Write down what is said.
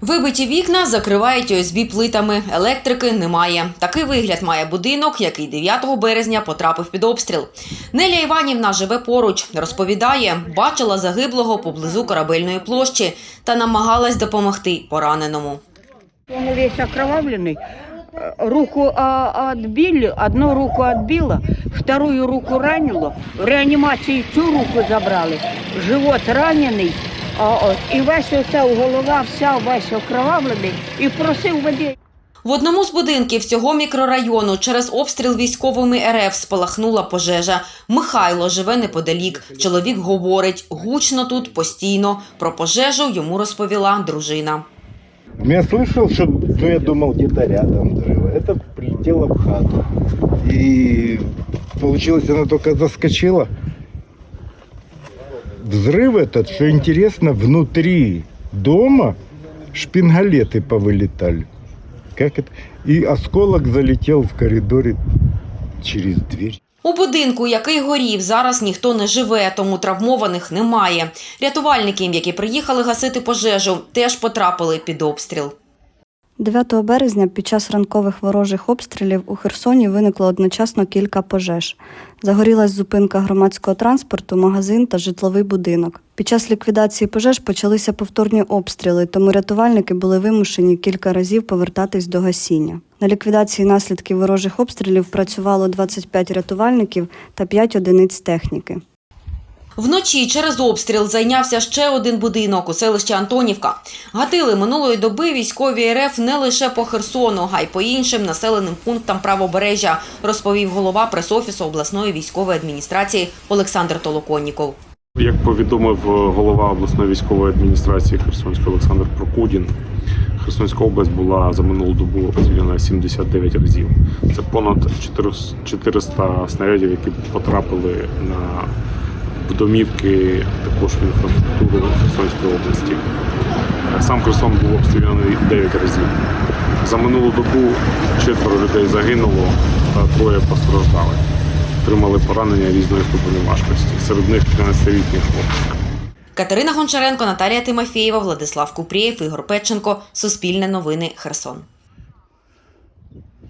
Вибиті вікна закривають ОСБ плитами. Електрики немає. Такий вигляд має будинок, який 9 березня потрапив під обстріл. Неля Іванівна живе поруч. Розповідає, бачила загиблого поблизу корабельної площі та намагалась допомогти пораненому. Он весь окровавленный. Э, Руку а, отбили, одну руку отбила, вторую руку ранило. В реанімації цю руку забрали. Живот ранений. А, от, і весь оця голова вся весь окровавлений і просив води. В одному з будинків цього мікрорайону через обстріл військовими РФ спалахнула пожежа. Михайло живе неподалік. Чоловік говорить, гучно тут постійно. Про пожежу йому розповіла дружина. Я слышал, что, ну, я думал, где-то рядом взрыв. Это прилетело в хату. И получилось, она только заскочила. Взрыв этот, что интересно, внутри дома шпингалеты повылетали. Как это? И осколок залетел в коридоре через дверь. У будинку, який горів, зараз ніхто не живе, тому травмованих немає. Рятувальники, які приїхали гасити пожежу, теж потрапили під обстріл. 9 березня під час ранкових ворожих обстрілів у Херсоні виникло одночасно кілька пожеж. Загорілась зупинка громадського транспорту, магазин та житловий будинок. Під час ліквідації пожеж почалися повторні обстріли, тому рятувальники були вимушені кілька разів повертатись до гасіння. На ліквідації наслідків ворожих обстрілів працювало 25 рятувальників та 5 одиниць техніки. Вночі через обстріл зайнявся ще один будинок у селищі Антонівка. Гатили минулої доби військові РФ не лише по Херсону, а й по іншим населеним пунктам правобережжя, розповів голова пресофісу обласної військової адміністрації Олександр Толоконніков. Як повідомив е, голова обласної військової адміністрації Херсонської Олександр Прокудін, Херсонська область була за минулу добу обстріляна 79 разів. Це понад 400 400 снарядів, які потрапили на домівки, також в інфраструктуру Херсонської області. Е, Сам Херсон був обстріляний 9 разів. За минулу добу четверо людей загинуло та троє постраждали. Отримали поранення різної ступені важкості. Серед них 13-літній хлопчик. Катерина Гончаренко, Наталія Тимофєєва, Владислав Купрієв, Ігор Петченко. Суспільне новини Херсон.